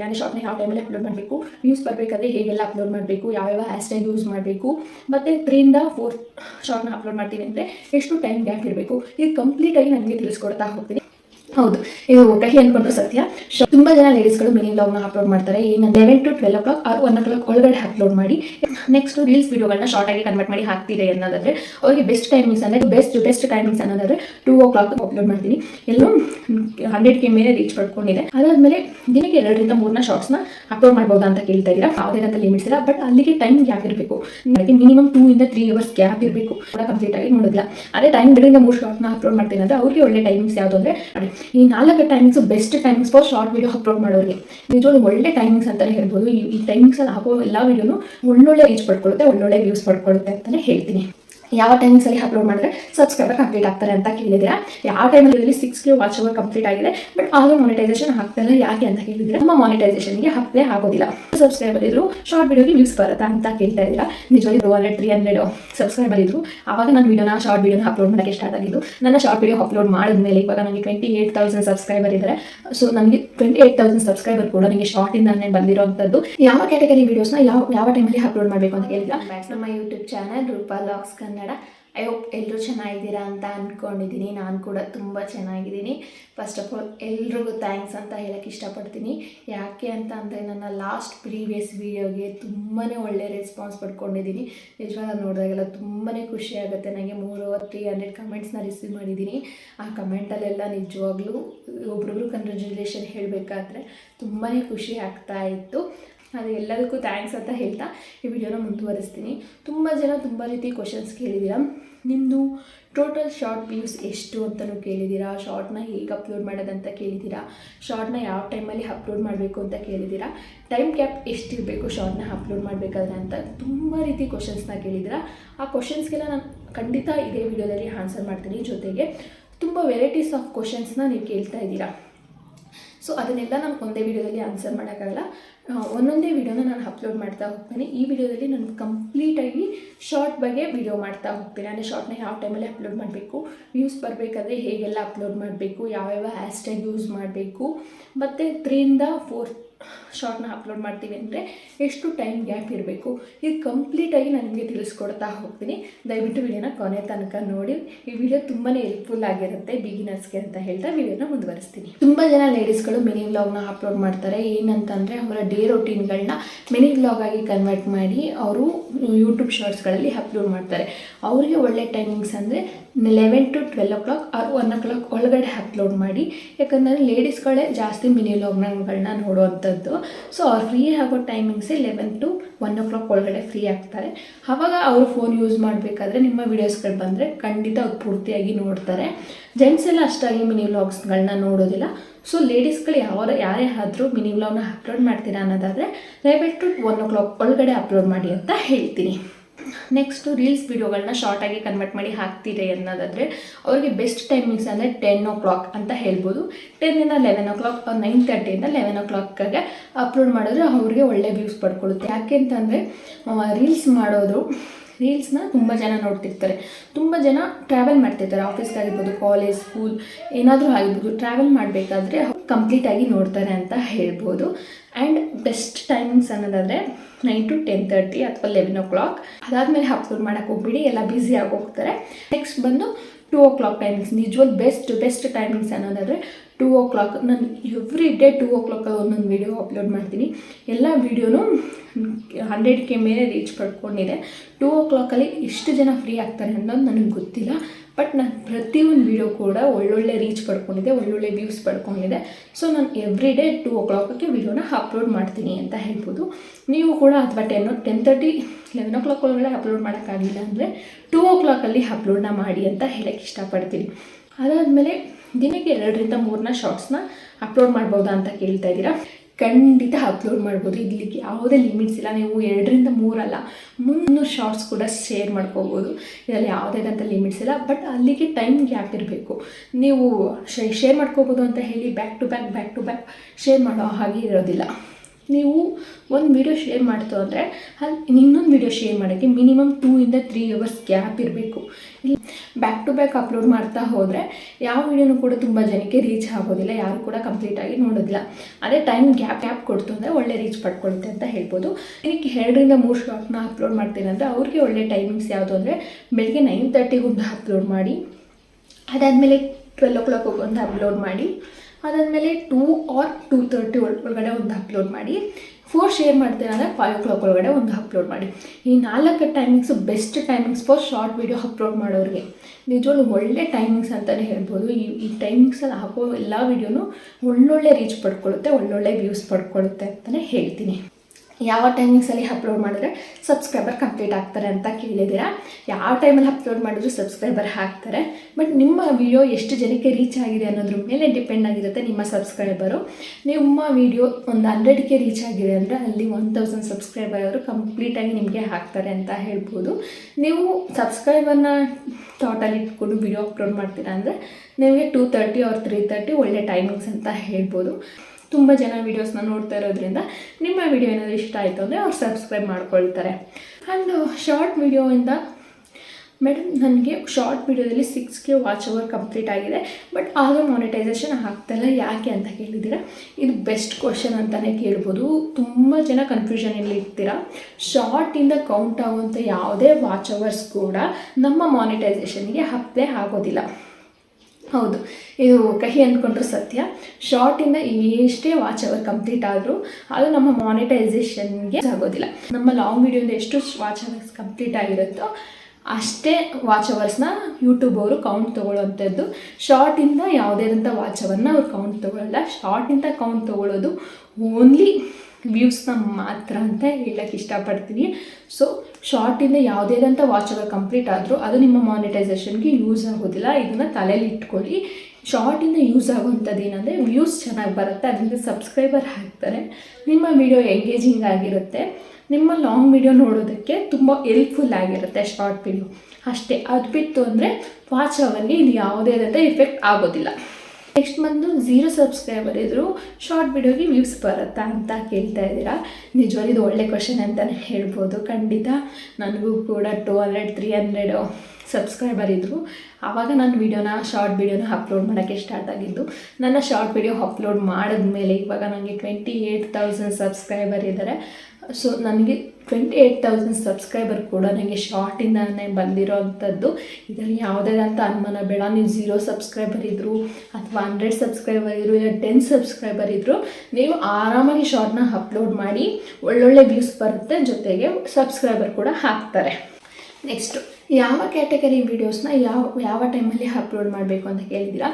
ನೀವು ಶಾರ್ಟ್ನ ಯಾವ ಟೈಮಲ್ಲಿ ಅಪ್ಲೋಡ್ ಮಾಡಬೇಕು? ನ್ಯೂಸ್ ಬರಬೇಕಾದ್ರೆ ಹೇಗೆಲ್ಲ ಅಪ್ಲೋಡ್ ಮಾಡಬೇಕು? ಯಾವ್ಯಾವ ಹ್ಯಾಶ್ ಟ್ಯಾಗ್ ಯೂಸ್ ಮಾಡಬೇಕು? ಮತ್ತು ತ್ರೀಯಿಂದ ಫೋರ್ ಶಾರ್ಟ್ನ ಅಪ್ಲೋಡ್ ಮಾಡ್ತೀನಿ ಅಂದರೆ ಎಷ್ಟು ಟೈಮ್ ಗ್ಯಾಪ್ ಇರಬೇಕು? ಇದು ಕಂಪ್ಲೀಟಾಗಿ ನನಗೆ ತಿಳಿಸ್ಕೊಡ್ತಾ ಹೋಗ್ತೀನಿ. ಹೌದು, ಇದು ಒಟ್ಟಾಗಿ ಅನ್ಕೊಂಡ್ರು ಸತ್ಯ. ತುಂಬಾ ಜನ ಲೇಡೀಸ್ಗಳು ಮಿನಿ ನ ಅಪ್ಲೋಡ್ ಮಾಡ್ತಾರೆ. ಏನಂದ್ರೆ eleven to twelve o'clock or one o'clock ಒಳಗಡೆ ಅಪ್ಲೋಡ್ ಮಾಡಿ ನೆಕ್ಸ್ಟ್ ರೀಲ್ಸ್ ವಿಡಿಯೋಗಳನ್ನ ಶಾರ್ಟ್ ಆಗಿ ಕನ್ವರ್ಟ್ ಮಾಡಿ ಹಾಕ್ತಿದೆ ಅನ್ನೋದಾದ್ರೆ, ಅವರಿಗೆ ಬೆಸ್ಟ್ ಟೈಮಿಂಗ್ಸ್ ಅಂದರೆ ಬೆಸ್ಟ್ ಬೆಸ್ಟ್ ಟೈಮಿಂಗ್ಸ್ ಅನ್ನೋದಾದ್ರೆ ಟೂ ಓ ಕ್ಲಾಕ್ ಅಪ್ಲೋಡ್ ಮಾಡ್ತೀನಿ. ಎಲ್ಲೋ ಹಂಡ್ರೆಡ್ ಕೆ ಮೇಲೆ ರೀಚ್ ಪಡ್ಕೊಂಡಿದೆ. ಅದಾದ್ಮೇಲೆ ದಿನಕ್ಕೆ ಎರಡರಿಂದ ಶಾರ್ಟ್ಸ್ ಶಾರ್ಟ್ಸ್ನ ಅಪ್ಲೋಡ್ ಮಾಡ್ಬೋದಾ ಅಂತ ಕೇಳ್ತಾ ಇದ್ದೀರಾ. ಯಾವುದೇ ಅಂತ ಲಿಮಿಟ್ಸ್ ಇಲ್ಲ ಬಟ್ ಅಲ್ಲಿಗೆ ಟೈಮ್ ಗ್ಯಾಪ್ ಇರಬೇಕು. ಮಿನಿಮಮ್ ಟೂ ಇಂದ ತ್ರೀ ಅವರ್ಸ್ ಗ್ಯಾಪ್ ಇರಬೇಕು. ಕೂಡ ಕಂಪ್ಲೀಟ್ ಆಗಿ ನೋಡೋದಿಲ್ಲ. ಅದೇ ಟೈಮ್ ಎರಡರಿಂದ ಮೂರು ಶಾರ್ಟ್ನ ಅಪ್ಲೋಡ್ ಮಾಡ್ತೀನಿ ಅಂದ್ರೆ ಅವ್ರಿಗೆ ಒಳ್ಳೆ ಟೈಮಿಂಗ್ಸ್ ಯಾವುದು ಅಂದರೆ ಈ ನಾಲ್ಕು timings best timings for short video upload ಮಾಡೋರಿಗೆ. ನಿಜವಾಗ್ಲೂ ಒಳ್ಳೆ ಟೈಮಿಂಗ್ಸ್ ಅಂತ ಹೇಳ್ಬೋದು. ಈ ಈ ಟೈಮಿಂಗ್ಸ್ ಅಲ್ಲಿ ಹಾಕೋ ಎಲ್ಲ ವಿಡಿಯೋನು ಒಳ್ಳೊಳ್ಳೆ ರೀಚ್ ಪಡ್ಕೊಳ್ಳುತ್ತೆ, ಒಳ್ಳೊಳ್ಳೆ ವ್ಯೂಸ್ ಪಡ್ಕೊಳ್ಳುತ್ತೆ ಅಂತಲೇ ಹೇಳ್ತೀನಿ. ಯಾವ ಟೈಮಿಂಗ್ಸಲ್ಲಿ ಅಪ್ಲೋಡ್ ಮಾಡಿದ್ರೆ ಸಬ್ಸ್ಕ್ರೈಬರ್ ಕಂಪ್ಲೀಟ್ ಆಗ್ತಾರೆ ಅಂತ ಕೇಳಿದ್ದೀರಾ? ಯಾವ ಟೈಮಲ್ಲಿ six K watch hour complete ಆಗಿದೆ ಬಟ್ ಆಗ ಮಾನಿಟೈಸೇಷನ್ ಇಲ್ಲ, ಯಾಕೆ ಅಂತ ಕೇಳಿದ್ರೆ ನಮ್ಮ ಮಾನಿಟೈಸೇಷನ್ಗೆ ಹಪ್ಪಲೆ ಆಗೋದಿಲ್ಲ. ಸಬ್ಸ್ಕ್ರೈಬರ್ ಇದ್ರು ಶಾರ್ಟ್ ವಿಡಿಯೋಗೆ ವ್ಯೂಸ್ ಬರುತ್ತಾ ಅಂತ ಕೇಳ್ತಾ ಇದ್ದೀರಾ? ನಿಜವಾಗಿ two hundred three hundred subscriber ಇದ್ರು. ಆವಾಗ ನಾನು ವಿಡಿಯೋನ ಶಾರ್ಟ್ ವಿಡಿಯೋನ ಅಪ್ಲೋಡ್ ಮಾಡೋಕ್ಕೆ ಸ್ಟಾರ್ಟ್ ಆಗಿದ್ದು, ನನ್ನ ಶಾರ್ಟ್ ವಿಡಿಯೋ ಅಪ್ಲೋಡ್ ಮಾಡಿದ್ಮೇಲೆ ಇವಾಗ ನನಗೆ ಟ್ವೆಂಟಿ ಏಟ್ ತೌಸಂಡ್ ಸಬ್ಸ್ಕ್ರೈಬರ್ ಇದ್ದಾರೆ. ಸೊ ನನಗೆ ಟ್ವೆಂಟಿ ಏಟ್ ತೌಸಂಡ್ ಸಬ್ಸ್ಕ್ರೈಬರ್ ಕೂಡ ನನಗೆ ಶಾರ್ಟಿಂದಾನೇ ಬಂದಿರೋವಂಥದ್ದು ಯಾವ ಕ್ಯಾಟಗರಿ ವೀಡಿಯೋಸ್ನ ಯಾವ ಯಾವ ಟೈಮಲ್ಲಿ ಅಪ್ಲೋಡ್ ಮಾಡಬೇಕು ಅಂತ ಹೇಳಿಲ್ಲ ನಮ್ಮ YouTube channel Roopa vlogs Kannada I hope ಎಲ್ಲರೂ ಚೆನ್ನಾಗಿದ್ದೀರಾ ಅಂತ ಅಂದ್ಕೊಂಡಿದ್ದೀನಿ ನಾನು ಕೂಡ ತುಂಬ ಚೆನ್ನಾಗಿದ್ದೀನಿ. ಫಸ್ಟ್ ಆಫ್ ಆಲ್ ಎಲ್ರಿಗೂ ಥ್ಯಾಂಕ್ಸ್ ಅಂತ ಹೇಳೋಕ್ಕೆ ಇಷ್ಟಪಡ್ತೀನಿ. ಯಾಕೆ ಅಂತ ಅಂದರೆ ನನ್ನ ಲಾಸ್ಟ್ ಪ್ರೀವಿಯಸ್ ವೀಡಿಯೋಗೆ ತುಂಬಾ ಒಳ್ಳೆ ರೆಸ್ಪಾನ್ಸ್ ಪಡ್ಕೊಂಡಿದ್ದೀನಿ. ನಿಜವಾಗ ನೋಡಿದಾಗೆಲ್ಲ ತುಂಬಾ ಖುಷಿ ಆಗುತ್ತೆ. ನನಗೆ ಮೂರು ತ್ರೀ ಹಂಡ್ರೆಡ್ ಕಮೆಂಟ್ಸ್ನ ರಿಸೀವ್ ಮಾಡಿದ್ದೀನಿ. ಆ ಕಮೆಂಟಲ್ಲೆಲ್ಲ ನಿಜವಾಗ್ಲೂ ಒಬ್ರಿಬ್ರು ಕಂಗ್ರ್ಯಾಚುಲೇಷನ್ ಹೇಳಬೇಕಾದ್ರೆ ತುಂಬಾ ಖುಷಿ ಆಗ್ತಾ ಇತ್ತು. ಅದು ಎಲ್ಲದಕ್ಕೂ ಥ್ಯಾಂಕ್ಸ್ ಅಂತ ಹೇಳ್ತಾ ಈ ವಿಡಿಯೋನ ಮುಂದುವರಿಸ್ತೀನಿ. ತುಂಬ ಜನ ತುಂಬ ರೀತಿ ಕ್ವಶನ್ಸ್ ಕೇಳಿದ್ದೀರ. ನಿಮ್ಮದು ಟೋಟಲ್ ಶಾರ್ಟ್ ವ್ಯೂಸ್ ಎಷ್ಟು ಅಂತಲೂ ಕೇಳಿದ್ದೀರಾ? ಶಾರ್ಟ್ನ ಹೇಗೆ ಅಪ್ಲೋಡ್ ಮಾಡೋದಂತ ಕೇಳಿದ್ದೀರಾ? ಶಾರ್ಟ್ನ ಯಾವ ಟೈಮಲ್ಲಿ ಅಪ್ಲೋಡ್ ಮಾಡಬೇಕು ಅಂತ ಕೇಳಿದ್ದೀರಾ? ಟೈಮ್ ಕ್ಯಾಪ್ ಎಷ್ಟಿರಬೇಕು ಶಾರ್ಟ್ನ ಅಪ್ಲೋಡ್ ಮಾಡಬೇಕಾದ್ರೆ ಅಂತ ತುಂಬ ರೀತಿ ಕ್ವಶನ್ಸ್ನ ಕೇಳಿದ್ದೀರ. ಆ ಕ್ವಶನ್ಸ್ಗೆಲ್ಲ ನಾನು ಖಂಡಿತ ಇದೇ ವಿಡಿಯೋದಲ್ಲಿ ಆನ್ಸರ್ ಮಾಡ್ತೀನಿ ಜೊತೆಗೆ ತುಂಬ ವೆರೈಟೀಸ್ ಆಫ್ ಕ್ವಶನ್ಸ್ನ ನೀವು ಕೇಳ್ತಾ ಇದ್ದೀರಾ. ಸೊ ಅದನ್ನೆಲ್ಲ ನಾನು ಒಂದೇ ವಿಡಿಯೋದಲ್ಲಿ ಆನ್ಸರ್ ಮಾಡೋಕ್ಕಾಗಲ್ಲ. ಒಂದೊಂದೇ ವಿಡಿಯೋನ ನಾನು ಅಪ್ಲೋಡ್ ಮಾಡ್ತಾ ಹೋಗ್ತೀನಿ. ಈ ವಿಡಿಯೋದಲ್ಲಿ ನಾನು ಕಂಪ್ಲೀಟಾಗಿ ಶಾರ್ಟ್ ಬಗ್ಗೆ ವಿಡಿಯೋ ಮಾಡ್ತಾ ಹೋಗ್ತೀನಿ. ಅಂದರೆ ಶಾರ್ಟ್ನ ಯಾವ ಟೈಮಲ್ಲಿ ಅಪ್ಲೋಡ್ ಮಾಡಬೇಕು ವ್ಯೂಸ್ ಬರಬೇಕಾದ್ರೆ ಹೇಗೆಲ್ಲ ಅಪ್ಲೋಡ್ ಮಾಡಬೇಕು, ಯಾವ್ಯಾವ ಹ್ಯಾಶ್ ಟ್ಯಾಗ್ ಯೂಸ್ ಮಾಡಬೇಕು. ಮತ್ತು ತ್ರೀಯಿಂದ ಫೋರ್ ಶಾರ್ಟ್ನ ಅಪ್ಲೋಡ್ ಮಾಡ್ತೀವಿ ಅಂದರೆ ಎಷ್ಟು ಟೈಮ್ ಗ್ಯಾಪ್ ಇರಬೇಕು. ಇದು ಕಂಪ್ಲೀಟಾಗಿ ನಾನು ನಿಮಗೆ ತಿಳಿಸ್ಕೊಡ್ತಾ ಹೋಗ್ತೀನಿ. ದಯವಿಟ್ಟು ವಿಡಿಯೋನ ಕೊನೆ ತನಕ ನೋಡಿ. ಈ ವಿಡಿಯೋ ತುಂಬಾ ಹೆಲ್ಪ್ಫುಲ್ ಆಗಿರುತ್ತೆ ಬಿಗಿನರ್ಸ್ಗೆ ಅಂತ ಹೇಳ್ತಾ ವಿಡಿಯೋನ ಮುಂದುವರಿಸ್ತೀನಿ. ತುಂಬ ಜನ ಲೇಡೀಸ್ಗಳು ಮಿನಿ ವ್ಲಾಗ್ನ ಅಪ್ಲೋಡ್ ಮಾಡ್ತಾರೆ. ಏನಂತಂದರೆ ಅವರ ಡೇ ರೊಟೀನ್ಗಳನ್ನ ಮಿನಿ ವ್ಲಾಗ್ ಆಗಿ ಕನ್ವರ್ಟ್ ಮಾಡಿ ಅವರು ಯೂಟ್ಯೂಬ್ ಶಾರ್ಟ್ಸ್ಗಳಲ್ಲಿ ಅಪ್ಲೋಡ್ ಮಾಡ್ತಾರೆ. ಅವರಿಗೆ ಒಳ್ಳೆ ಟೈಮಿಂಗ್ಸ್ ಅಂದರೆ eleven to twelve o'clock or one o'clock ಒಳಗಡೆ ಅಪ್ಲೋಡ್ ಮಾಡಿ. ಯಾಕಂದರೆ ಲೇಡೀಸ್ಗಳೇ ಜಾಸ್ತಿ ಮಿನಿ ಲಾಗ್ನಗಳನ್ನ ನೋಡುವಂಥದ್ದು. ಸೊ ಅವ್ರು ಫ್ರೀ ಆಗೋ ಟೈಮಿಂಗ್ಸೇ eleven to one o'clock ಒಳಗಡೆ ಫ್ರೀ ಆಗ್ತಾರೆ. ಆವಾಗ ಅವರು ಫೋನ್ ಯೂಸ್ ಮಾಡಬೇಕಾದ್ರೆ ನಿಮ್ಮ ವೀಡಿಯೋಸ್ಗಳು ಬಂದರೆ ಖಂಡಿತ ಅವ್ರು ಪೂರ್ತಿಯಾಗಿ ನೋಡ್ತಾರೆ. ಜೆಂಟ್ಸ್ ಎಲ್ಲ ಅಷ್ಟಾಗಿ ಮಿನಿ ವ್ಲಾಗ್ಸ್ಗಳನ್ನ ನೋಡೋದಿಲ್ಲ. ಸೊ ಲೇಡೀಸ್ಗಳು ಯಾವ ಯಾರೇ ಆದರೂ ಮಿನಿ ವ್ಲಾಗ್ನ ಅಪ್ಲೋಡ್ ಮಾಡ್ತೀರಾ ಅನ್ನೋದಾದರೆ ದಯವಿಟ್ಟು ಒನ್ ಓ ಕ್ಲಾಕ್ ಒಳಗಡೆ ಅಪ್ಲೋಡ್ ಮಾಡಿ ಅಂತ ಹೇಳ್ತೀನಿ. ನೆಕ್ಸ್ಟು ರೀಲ್ಸ್ ವಿಡಿಯೋಗಳನ್ನ ಶಾರ್ಟಾಗಿ ಕನ್ವರ್ಟ್ ಮಾಡಿ ಹಾಕ್ತಿದೆ ಅನ್ನೋದಾದರೆ, ಅವರಿಗೆ ಬೆಸ್ಟ್ ಟೈಮಿಂಗ್ಸ್ ಅಂದರೆ ಟೆನ್ ಓ ಕ್ಲಾಕ್ ಅಂತ ಹೇಳ್ಬೋದು. ಟೆನ್ನಿಂದ ಲೆವೆನ್ ಓ ಕ್ಲಾಕ್ ನೈನ್ ತರ್ಟಿಯಿಂದ ಲೆವೆನ್ ಓ ಕ್ಲಾಕ್ಗೆ ಅಪ್ಲೋಡ್ ಮಾಡಿದ್ರೆ ಅವ್ರಿಗೆ ಒಳ್ಳೆ ವ್ಯೂಸ್ ಪಡ್ಕೊಳ್ಳುತ್ತೆ ಯಾಕೆ ಅಂತಂದರೆ ರೀಲ್ಸ್ ಮಾಡೋದು ರೀಲ್ಸ್ನ ತುಂಬ ಜನ ನೋಡ್ತಿರ್ತಾರೆ. ತುಂಬ ಜನ ಟ್ರಾವೆಲ್ ಮಾಡ್ತಿರ್ತಾರೆ. ಆಫೀಸ್ಗಾಗಿರ್ಬೋದು ಕಾಲೇಜ್ ಸ್ಕೂಲ್ ಏನಾದರೂ ಆಗಿರ್ಬೋದು ಟ್ರಾವೆಲ್ ಮಾಡಬೇಕಾದ್ರೆ ಕಂಪ್ಲೀಟಾಗಿ ನೋಡ್ತಾರೆ ಅಂತ ಹೇಳ್ಬೋದು. ಆ್ಯಂಡ್ ಬೆಸ್ಟ್ ಟೈಮಿಂಗ್ಸ್ ಅನ್ನೋದಾದರೆ ನೈನ್ ಟು ಟೆನ್ ತರ್ಟಿ ಅಥವಾ ಲೆವೆನ್ ಓ ಕ್ಲಾಕ್ ಅದಾದಮೇಲೆ ಅಪ್ಲೋಡ್ ಮಾಡೋಕ್ಕೆ ಹೋಗ್ಬಿಡಿ, ಎಲ್ಲ ಬ್ಯುಸಿ ಹೋಗ್ತಾರೆ. ನೆಕ್ಸ್ಟ್ ಬಂದು ಟೂ ಓ ಕ್ಲಾಕ್ ಟೈಮಿಂಗ್ಸ್ ನಿಜವಾಗ್ ಬೆಸ್ಟ್ ಬೆಸ್ಟ್ ಟೈಮಿಂಗ್ಸ್ ಅನ್ನೋದಾದರೆ ಟೂ ಓ ಕ್ಲಾಕ್ ನಾನು ಎವ್ರಿ ಡೇ ಟೂ ಓ ಕ್ಲಾಕಲ್ಲಿ ಒಂದೊಂದು ವೀಡಿಯೋ ಅಪ್ಲೋಡ್ ಮಾಡ್ತೀನಿ. ಎಲ್ಲ ವೀಡಿಯೋನೂ ಹಂಡ್ರೆಡ್ ಕೆ ಮೇಲೆ ರೀಚ್ ಪಡ್ಕೊಂಡಿದೆ. ಟೂ ಓ ಕ್ಲಾಕಲ್ಲಿ ಎಷ್ಟು ಜನ ಫ್ರೀ ಆಗ್ತಾರೆ ಅನ್ನೋದು ನನಗೆ ಗೊತ್ತಿಲ್ಲ. ಬಟ್ ನಾನು ಪ್ರತಿಯೊಂದು ವೀಡಿಯೋ ಕೂಡ ಒಳ್ಳೊಳ್ಳೆ ರೀಚ್ ಪಡ್ಕೊಂಡಿದೆ, ಒಳ್ಳೊಳ್ಳೆ ವ್ಯೂಸ್ ಪಡ್ಕೊಂಡಿದೆ. ಸೊ ನಾನು ಎವ್ರಿ ಡೇ ಟೂ ಓ ಕ್ಲಾಕಕ್ಕೆ ವೀಡಿಯೋನ ಅಪ್ಲೋಡ್ ಮಾಡ್ತೀನಿ ಅಂತ ಹೇಳ್ಬೋದು. ನೀವು ಕೂಡ ಅಥವಾ ten ten thirty eleven o'clock ಒಳಗಡೆ ಅಪ್ಲೋಡ್ ಮಾಡೋಕ್ಕಾಗಿಲ್ಲ ಅಂದರೆ ಟೂ ಓ ಕ್ಲಾಕಲ್ಲಿ ಅಪ್ಲೋಡ್ನ ಮಾಡಿ ಅಂತ ಹೇಳಕ್ಕೆ ಇಷ್ಟಪಡ್ತೀನಿ. ಅದಾದಮೇಲೆ ದಿನಕ್ಕೆ ಎರಡರಿಂದ ಮೂರನ್ನ ಶಾರ್ಟ್ಸ್ನ ಅಪ್ಲೋಡ್ ಮಾಡ್ಬೋದಾ ಅಂತ ಕೇಳ್ತಾ ಇದ್ದೀರಾ? ಖಂಡಿತ ಅಪ್ಲೋಡ್ ಮಾಡ್ಬೋದು. ಇಲ್ಲಿ ಯಾವುದೇ ಲಿಮಿಟ್ಸ್ ಇಲ್ಲ. ನೀವು ಎರಡರಿಂದ ಮೂರಲ್ಲ ಮುನ್ನೂರು ಶಾರ್ಟ್ಸ್ ಕೂಡ ಶೇರ್ ಮಾಡ್ಕೋಬೋದು. ಇದರಲ್ಲಿ ಯಾವುದೇದಂತ ಲಿಮಿಟ್ಸ್ ಇಲ್ಲ. ಬಟ್ ಅಲ್ಲಿಗೆ ಟೈಮ್ ಗ್ಯಾಪ್ ಇರಬೇಕು. ನೀವು ಶೇರ್ ಮಾಡ್ಕೋಬೋದು ಅಂತ ಹೇಳಿ back to back back to back share ಮಾಡೋ ಹಾಗೆ ಇರೋದಿಲ್ಲ. ನೀವು ಒಂದು ವಿಡಿಯೋ ಶೇರ್ ಮಾಡ್ತು ಅಂದರೆ ಅಲ್ಲಿ ಇನ್ನೊಂದು ವಿಡಿಯೋ ಶೇರ್ ಮಾಡೋಕ್ಕೆ ಮಿನಿಮಮ್ ಟೂ ಇಂದ ತ್ರೀ ಅವರ್ಸ್ ಗ್ಯಾಪ್ ಇರಬೇಕು. ಇಲ್ಲಿ ಬ್ಯಾಕ್ ಟು ಬ್ಯಾಕ್ ಅಪ್ಲೋಡ್ ಮಾಡ್ತಾ ಹೋದರೆ ಯಾವ ವಿಡಿಯೋನೂ ಕೂಡ ತುಂಬ ಜನಕ್ಕೆ ರೀಚ್ ಆಗೋದಿಲ್ಲ, ಯಾರು ಕೂಡ ಕಂಪ್ಲೀಟಾಗಿ ನೋಡೋದಿಲ್ಲ. ಅದೇ ಟೈಮ್ ಗ್ಯಾಪ್ ಗ್ಯಾಪ್ ಕೊಡ್ತು ಅಂದರೆ ಒಳ್ಳೆ ರೀಚ್ ಪಡ್ಕೊಳುತ್ತೆ ಅಂತ ಹೇಳ್ಬೋದು. ಇದಕ್ಕೆ ಎರಡರಿಂದ ಮೂರು ಶಾರ್ಟ್ನ ಅಪ್ಲೋಡ್ ಮಾಡ್ತೀನಿ ಅಂದರೆ ಅವ್ರಿಗೆ ಒಳ್ಳೆ ಟೈಮಿಂಗ್ಸ್ ಯಾವುದು ಅಂದರೆ ಬೆಳಗ್ಗೆ ನೈನ್ ತರ್ಟಿಗೊಂದು ಅಪ್ಲೋಡ್ ಮಾಡಿ, ಅದಾದಮೇಲೆ ಟ್ವೆಲ್ ಓ ಕ್ಲಾಕ್ ಒಂದು ಅಪ್ಲೋಡ್ ಮಾಡಿ ಅದಾದಮೇಲೆ ಟೂ ಆರ್ ಟೂ ತರ್ಟಿ ಒಳಗಡೆ ಒಂದು ಅಪ್ಲೋಡ್ ಮಾಡಿ. ಫೋರ್ ಶೇರ್ ಮಾಡ್ತೀರ ಅಂದರೆ ಫೈವ್ ಓ ಕ್ಲಾಕ್ ಒಳಗಡೆ ಒಂದು ಅಪ್ಲೋಡ್ ಮಾಡಿ. ಈ ನಾಲ್ಕು timings best timings for short video upload ಮಾಡೋರಿಗೆ. ನಿಜವಾಗ್ಲೂ ಒಳ್ಳೆ ಟೈಮಿಂಗ್ಸ್ ಅಂತಲೇ ಹೇಳ್ಬೋದು. ಈ ಈ ಟೈಮಿಂಗ್ಸಲ್ಲಿ ಹಾಕೋ ಎಲ್ಲ ವೀಡಿಯೋನು ಒಳ್ಳೊಳ್ಳೆ ರೀಚ್ ಪಡ್ಕೊಳ್ಳುತ್ತೆ ಒಳ್ಳೊಳ್ಳೆ ವ್ಯೂಸ್ ಪಡ್ಕೊಳ್ಳುತ್ತೆ ಅಂತಲೇ ಹೇಳ್ತೀನಿ. ಯಾವ ಟೈಮಿಂಗ್ಸಲ್ಲಿ ಅಪ್ಲೋಡ್ ಮಾಡಿದ್ರೆ ಸಬ್ಸ್ಕ್ರೈಬರ್ ಕಂಪ್ಲೀಟ್ ಆಗ್ತಾರೆ ಅಂತ ಕೇಳಿದ್ದೀರಾ? ಯಾವ ಟೈಮಲ್ಲಿ ಅಪ್ಲೋಡ್ ಮಾಡಿದ್ರು ಸಬ್ಸ್ಕ್ರೈಬರ್ ಹಾಕ್ತಾರೆ. ಬಟ್ ನಿಮ್ಮ ವಿಡಿಯೋ ಎಷ್ಟು ಜನಕ್ಕೆ ರೀಚ್ ಆಗಿದೆ ಅನ್ನೋದ್ರ ಮೇಲೆ ಡಿಪೆಂಡ್ ಆಗಿರುತ್ತೆ ನಿಮ್ಮ ಸಬ್ಸ್ಕ್ರೈಬರು ನಿಮ್ಮ ವಿಡಿಯೋ ಒಂದು ಹಂಡ್ರೆಡ್ಗೆ ರೀಚ್ ಆಗಿದೆ ಅಂದರೆ ಅಲ್ಲಿ ಒನ್ ತೌಸಂಡ್ ಸಬ್ಸ್ಕ್ರೈಬರ್ ಅವರು ಕಂಪ್ಲೀಟಾಗಿ ನಿಮಗೆ ಹಾಕ್ತಾರೆ ಅಂತ ಹೇಳ್ಬೋದು. ನೀವು ಸಬ್ಸ್ಕ್ರೈಬರ್ನ ಥಾಟಲ್ಲಿ ಇಟ್ಕೊಂಡು ವಿಡಿಯೋ ಅಪ್ಲೋಡ್ ಮಾಡ್ತೀರಾ ಅಂದರೆ ನಿಮಗೆ two thirty or three thirty ಒಳ್ಳೆ ಟೈಮಿಂಗ್ಸ್ ಅಂತ ಹೇಳ್ಬೋದು. ತುಂಬ ಜನ ವೀಡಿಯೋಸ್ನ ನೋಡ್ತಾ ಇರೋದ್ರಿಂದ ನಿಮ್ಮ ವಿಡಿಯೋ ಏನಾದರೂ ಇಷ್ಟ ಆಯಿತು ಅಂದರೆ ಅವ್ರು ಸಬ್ಸ್ಕ್ರೈಬ್ ಮಾಡ್ಕೊಳ್ತಾರೆ. ಆ್ಯಂಡ್ ಶಾರ್ಟ್ ವಿಡಿಯೋಯಿಂದ ಮೇಡಮ್ ನನಗೆ ಶಾರ್ಟ್ ವಿಡಿಯೋದಲ್ಲಿ six K watch hour complete ಆಗಿದೆ ಬಟ್ ಆದರೂ ಮಾನಿಟೈಸೇಷನ್ ಆಗ್ತಾಯಿಲ್ಲ ಯಾಕೆ ಅಂತ ಕೇಳಿದ್ದೀರಾ? ಇದು ಬೆಸ್ಟ್ ಕ್ವಶನ್ ಅಂತಲೇ ಕೇಳ್ಬೋದು. ತುಂಬ ಜನ ಕನ್ಫ್ಯೂಷನಲ್ಲಿ ಇರ್ತೀರಾ. ಶಾರ್ಟಿಂದ ಕೌಂಟ್ ಆಗುವಂಥ ಯಾವುದೇ ವಾಚ್ ಅವರ್ಸ್ ಕೂಡ ನಮ್ಮ ಮಾನಿಟೈಸೇಷನ್ಗೆ ಅಪ್ಲೈ ಆಗೋದಿಲ್ಲ. ಹೌದು. ಇದು ಕಹಿ ಅಂದ್ಕೊಂಡ್ರೆ ಸತ್ಯ. ಶಾರ್ಟಿಂದ ಎಷ್ಟೇ ವಾಚ್ ಅವರ್ ಕಂಪ್ಲೀಟ್ ಆದರೂ ಅದು ನಮ್ಮ ಮಾನಿಟೈಸೇಷನ್ಗೆ ಆಗೋದಿಲ್ಲ. ನಮ್ಮ ಲಾಂಗ್ ವಿಡಿಯೋಯಿಂದ ಎಷ್ಟು ವಾಚ್ ಅವರ್ಸ್ ಕಂಪ್ಲೀಟ್ ಆಗಿರುತ್ತೋ ಅಷ್ಟೇ ವಾಚ್ ಅವರ್ಸ್ನ ಯೂಟ್ಯೂಬ್ ಅವರು ಕೌಂಟ್ ತೊಗೊಳ್ಳೋವಂಥದ್ದು. ಶಾರ್ಟಿಂದ ಯಾವುದೇ ಆದಂಥ ವಾಚ್ ಅವರ್ನ ಅವ್ರು ಕೌಂಟ್ ತೊಗೊಳ್ಳಲ್ಲ ಶಾರ್ಟಿಂದ ಕೌಂಟ್ ತೊಗೊಳ್ಳೋದು ಓನ್ಲಿ ವ್ಯೂಸ್ನ ಮಾತ್ರ ಅಂತ ಹೇಳಕ್ಕೆ ಇಷ್ಟಪಡ್ತೀನಿ. ಸೊ ಶಾರ್ಟಿಂದ ಯಾವುದೇ ಆದಂಥ ವಾಚ್ ಅವರ್ ಕಂಪ್ಲೀಟ್ ಆದರೂ ಅದು ನಿಮ್ಮ ಮಾನಿಟೈಸೇಷನ್ಗೆ ಯೂಸ್ ಆಗೋದಿಲ್ಲ. ಇದನ್ನು ತಲೆಯಲ್ಲಿ ಇಟ್ಕೊಳ್ಳಿ. ಶಾರ್ಟಿಂದ ಯೂಸ್ ಆಗುವಂಥದ್ದು ಏನಂದರೆ ವ್ಯೂಸ್ ಚೆನ್ನಾಗಿ ಬರುತ್ತೆ. ಅದರಿಂದ ಸಬ್ಸ್ಕ್ರೈಬರ್ ಹಾಕ್ತಾರೆ ನಿಮ್ಮ ವಿಡಿಯೋ ಎಂಗೇಜಿಂಗ್ ಆಗಿರುತ್ತೆ. ನಿಮ್ಮ ಲಾಂಗ್ ವಿಡಿಯೋ ನೋಡೋದಕ್ಕೆ ತುಂಬ ಎಲ್ಪ್ಫುಲ್ ಆಗಿರುತ್ತೆ ಶಾರ್ಟ್ ವಿಡಿಯೋ ಅಷ್ಟೇ. ಅದು ಬಿತ್ತು ಅಂದರೆ ವಾಚ್ ಅವರ್ಗೆ ಇದು ಯಾವುದೇ ಆದಂಥ ಎಫೆಕ್ಟ್ ಆಗೋದಿಲ್ಲ. ನೆಕ್ಸ್ಟ್ ಬಂದು ಝೀರೋ ಸಬ್ಸ್ಕ್ರೈಬರ್ ಇದ್ದರು ಶಾರ್ಟ್ ವಿಡಿಯೋಗೆ ವ್ಯೂಸ್ ಬರುತ್ತಾ ಅಂತ ಕೇಳ್ತಾ ಇದ್ದೀರಾ? ನಿಜವಾಗಿ ಇದು ಒಳ್ಳೆ ಕ್ವಶನ್ ಅಂತಲೇ ಹೇಳ್ಬೋದು. ಖಂಡಿತ ನನಗೂ ಕೂಡ two hundred three hundred subscriber ಇದ್ದರು ಆವಾಗ ನಾನು ವೀಡಿಯೋನ ಶಾರ್ಟ್ ವೀಡಿಯೋನ ಅಪ್ಲೋಡ್ ಮಾಡೋಕ್ಕೆ ಸ್ಟಾರ್ಟ್ ಆಗಿದ್ದು, ನನ್ನ ಶಾರ್ಟ್ ವೀಡಿಯೋ ಅಪ್ಲೋಡ್ ಮಾಡಿದ್ಮೇಲೆ ಇವಾಗ ನನಗೆ ಟ್ವೆಂಟಿ ಏಯ್ಟ್ ತೌಸಂಡ್ ಸಬ್ಸ್ಕ್ರೈಬರ್ ಇದ್ದಾರೆ. ಸೊ ನನಗೆ ಟ್ವೆಂಟಿ ಏಯ್ಟ್ ತೌಸಂಡ್ ಸಬ್ಸ್ಕ್ರೈಬರ್ ಕೂಡ ನನಗೆ ಶಾರ್ಟಿಂದನೇ ಬಂದಿರೋ ಅಂಥದ್ದು. ಇದರಲ್ಲಿ ಯಾವುದೇ ಅಂತ ಅನುಮಾನ ಬೇಡ. ನೀವು ಝೀರೋ ಸಬ್ಸ್ಕ್ರೈಬರ್ ಇದ್ದರು ಅಥವಾ ಹಂಡ್ರೆಡ್ ಸಬ್ಸ್ಕ್ರೈಬರ್ ಇದ್ದರು ಇಲ್ಲ ಟೆನ್ ಸಬ್ಸ್ಕ್ರೈಬರ್ ಇದ್ದರು ನೀವು ಆರಾಮಾಗಿ ಶಾರ್ಟ್ನ ಅಪ್ಲೋಡ್ ಮಾಡಿ ಒಳ್ಳೊಳ್ಳೆ ವ್ಯೂಸ್ ಬರುತ್ತೆ ಜೊತೆಗೆ ಸಬ್ಸ್ಕ್ರೈಬರ್ ಕೂಡ ಹಾಕ್ತಾರೆ. ನೆಕ್ಸ್ಟು ಯಾವ ಕ್ಯಾಟಗರಿ ವೀಡಿಯೋಸ್ನ ಯಾವ ಯಾವ ಟೈಮಲ್ಲಿ ಅಪ್ಲೋಡ್ ಮಾಡಬೇಕು ಅಂತ ಕೇಳಿದ್ದೀರಾ?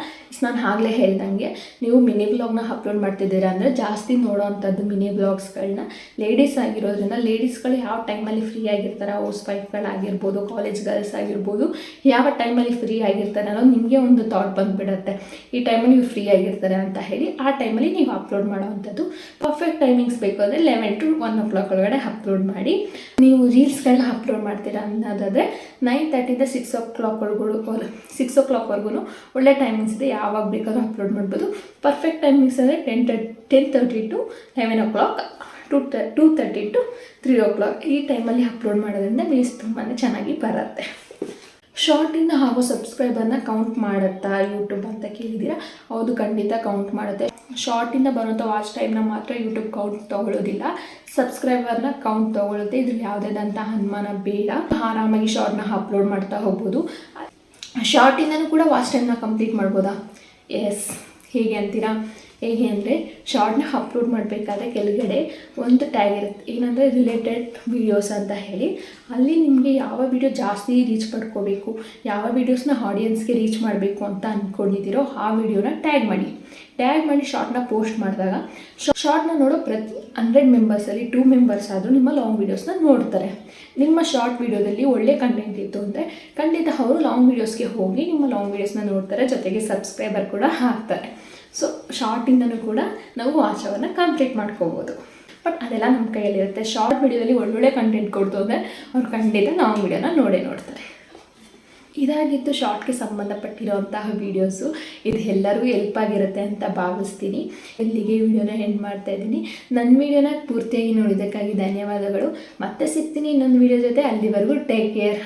ನಾನು ಆಗಲೇ ಹೇಳ್ದಂಗೆ, ನೀವು ಮಿನಿ ಬ್ಲಾಗ್ನ ಅಪ್ಲೋಡ್ ಮಾಡ್ತಿದ್ದೀರಾ ಅಂದರೆ ಜಾಸ್ತಿ ನೋಡೋವಂಥದ್ದು ಮಿನಿ ಬ್ಲಾಗ್ಸ್ಗಳನ್ನ. ಲೇಡೀಸ್ ಆಗಿರೋದ್ರಿಂದ ಲೇಡೀಸ್ಗಳು ಯಾವ ಟೈಮಲ್ಲಿ ಫ್ರೀ ಆಗಿರ್ತಾರೆ, ಹೌಸ್ ವೈಫ್ಗಳಾಗಿರ್ಬೋದು, ಕಾಲೇಜ್ ಗರ್ಲ್ಸ್ ಆಗಿರ್ಬೋದು, ಯಾವ ಟೈಮಲ್ಲಿ ಫ್ರೀ ಆಗಿರ್ತಾರೆ ಅನ್ನೋದು ನಿಮಗೆ ಒಂದು ಥಾಟ್ ಬಂದುಬಿಡತ್ತೆ. ಈ ಟೈಮಲ್ಲಿ ನೀವು ಫ್ರೀ ಆಗಿರ್ತಾರೆ ಅಂತ ಹೇಳಿ, ಆ ಟೈಮಲ್ಲಿ ನೀವು ಅಪ್ಲೋಡ್ ಮಾಡೋವಂಥದ್ದು. ಪರ್ಫೆಕ್ಟ್ ಟೈಮಿಂಗ್ಸ್ ಬೇಕು ಅಂದರೆ eleven to one o'clock ಒಳಗಡೆ ಅಪ್ಲೋಡ್ ಮಾಡಿ. ನೀವು ರೀಲ್ಸ್ಗಳನ್ನ ಅಪ್ಲೋಡ್ ಮಾಡ್ತೀರಾ ಅನ್ನೋದಾದರೆ ನೈನ್ ತರ್ಟಿಯಿಂದ ಸಿಕ್ಸ್ ಓ ಕ್ಲಾಕ್ವರೆಗೂ ಸಿಕ್ಸ್ ಓ ಕ್ಲಾಕ್ವರೆಗೂ ಒಳ್ಳೆ ಟೈಮಿಂಗ್ಸ್ ಇದೆ. ಯಾವಾಗ ಬೇಕಾದ್ರೂ ಅಪ್ಲೋಡ್ ಮಾಡ್ಬೋದು. ಪರ್ಫೆಕ್ಟ್ ಟೈಮಿಂಗ್ಸ್ ಅಂದರೆ ಟೆನ್ ತರ್ ten thirty to eleven o'clock to ತ two thirty to three o'clock ಈ ಟೈಮಲ್ಲಿ ಅಪ್ಲೋಡ್ ಮಾಡೋದ್ರಿಂದ ಮೀಸ್ ತುಂಬಾ ಚೆನ್ನಾಗಿ ಬರುತ್ತೆ. ಶಾರ್ಟಿಂದ ಹಾಗೂ ಸಬ್ಸ್ಕ್ರೈಬರ್ನ ಕೌಂಟ್ ಮಾಡುತ್ತಾ ಯೂಟ್ಯೂಬ್ ಅಂತ ಕೇಳಿದ್ದೀರಾ? ಹೌದು, ಖಂಡಿತ ಕೌಂಟ್ ಮಾಡುತ್ತೆ. ಶಾರ್ಟಿಂದ ಬರುವಂಥ ವಾಚ್ ಟೈಮ್ನ ಮಾತ್ರ ಯೂಟ್ಯೂಬ್ ಕೌಂಟ್ ತೊಗೊಳ್ಳೋದಿಲ್ಲ. ಸಬ್ಸ್ಕ್ರೈಬರ್ನ ಕೌಂಟ್ ತೊಗೊಳುತ್ತೆ ಇದ್ರಲ್ಲಿ ಯಾವುದೇದಂಥ ಅನುಮಾನ ಬೇಡ. ಆರಾಮಾಗಿ ಶಾರ್ಟ್ನ ಅಪ್ಲೋಡ್ ಮಾಡ್ತಾ ಹೋಗ್ಬೋದು. ಶಾರ್ಟಿಂದನೂ ಕೂಡ ವಾಚ್ ಟೈಮ್ನ ಕಂಪ್ಲೀಟ್ ಮಾಡ್ಬೋದಾ? ಎಸ್ ಹೇಗೆ ಅಂತೀರಾ? ಹೇಗೆ ಅಂದರೆ ಶಾರ್ಟ್ನ ಅಪ್ಲೋಡ್ ಮಾಡಬೇಕಾದ್ರೆ ಕೆಳಗಡೆ ಒಂದು ಟ್ಯಾಗ್ ಇರುತ್ತೆ. ಏನಂದರೆ ರಿಲೇಟೆಡ್ ವೀಡಿಯೋಸ್ ಅಂತ ಹೇಳಿ. ಅಲ್ಲಿ ನಿಮಗೆ ಯಾವ ವಿಡಿಯೋ ಜಾಸ್ತಿ ರೀಚ್ ಪಡ್ಕೋಬೇಕು ಯಾವ ವೀಡಿಯೋಸ್ನ ಆಡಿಯನ್ಸ್ಗೆ ರೀಚ್ ಮಾಡಬೇಕು ಅಂತ ಅಂದ್ಕೊಂಡಿದ್ದೀರೋ ಆ ವಿಡಿಯೋನ ಟ್ಯಾಗ್ ಮಾಡಿ. ಟ್ಯಾಗ್ ಮಾಡಿ ಶಾರ್ಟ್ನ ಪೋಸ್ಟ್ ಮಾಡಿದಾಗ ಶಾರ್ಟ್ನ ನೋಡೋ ಪ್ರತಿ ಹಂಡ್ರೆಡ್ ಮೆಂಬರ್ಸಲ್ಲಿ ಟೂ ಮೆಂಬರ್ಸ್ ಆದರೂ ನಿಮ್ಮ ಲಾಂಗ್ ವೀಡಿಯೋಸ್ನ ನೋಡ್ತಾರೆ. ನಿಮ್ಮ ಶಾರ್ಟ್ ವೀಡಿಯೋದಲ್ಲಿ ಒಳ್ಳೆ ಕಂಟೆಂಟ್ ಇತ್ತು ಅಂದರೆ ಖಂಡಿತ ಅವರು ಲಾಂಗ್ ವೀಡಿಯೋಸ್ಗೆ ಹೋಗಿ ನಿಮ್ಮ ಲಾಂಗ್ ವೀಡಿಯೋಸ್ನ ನೋಡ್ತಾರೆ, ಜೊತೆಗೆ ಸಬ್ಸ್ಕ್ರೈಬರ್ ಕೂಡ ಹಾಕ್ತಾರೆ. ಸೊ ಶಾರ್ಟಿಂದನೂ ಕೂಡ ನಾವು ವಾಚವನ್ನು ಕಂಪ್ಲೀಟ್ ಮಾಡ್ಕೋಬೋದು. ಬಟ್ ಅದೆಲ್ಲ ನಮ್ಮ ಕೈಯಲ್ಲಿರುತ್ತೆ. ಶಾರ್ಟ್ ವಿಡಿಯೋದಲ್ಲಿ ಒಳ್ಳೊಳ್ಳೆ ಕಂಟೆಂಟ್ ಕೊಡ್ತು ಅಂದರೆ ಅವ್ರು ಖಂಡಿತ ನಾವು ವಿಡಿಯೋನ ನೋಡೇ ನೋಡ್ತಾರೆ. ಇದಾಗಿತ್ತು ಶಾರ್ಟ್ಗೆ ಸಂಬಂಧಪಟ್ಟಿರೋಂತಹ ವೀಡಿಯೋಸು ಇದು ಎಲ್ಲರಿಗೂ ಹೆಲ್ಪ್ ಆಗಿರುತ್ತೆ ಅಂತ ಭಾವಿಸ್ತೀನಿ. ಇಲ್ಲಿಗೆ ವಿಡಿಯೋನ ಎಂಡ್ ಮಾಡ್ತಾ ಇದ್ದೀನಿ. ನನ್ನ ವಿಡಿಯೋನ ಪೂರ್ತಿಯಾಗಿ ನೋಡಿದ್ದಕ್ಕಾಗಿ ಧನ್ಯವಾದಗಳು. ಮತ್ತೆ ಸಿಗ್ತೀನಿ ಇನ್ನೊಂದು ವಿಡಿಯೋ ಜೊತೆ. ಅಲ್ಲಿವರೆಗೂ ಟೇಕ್ ಕೇರ್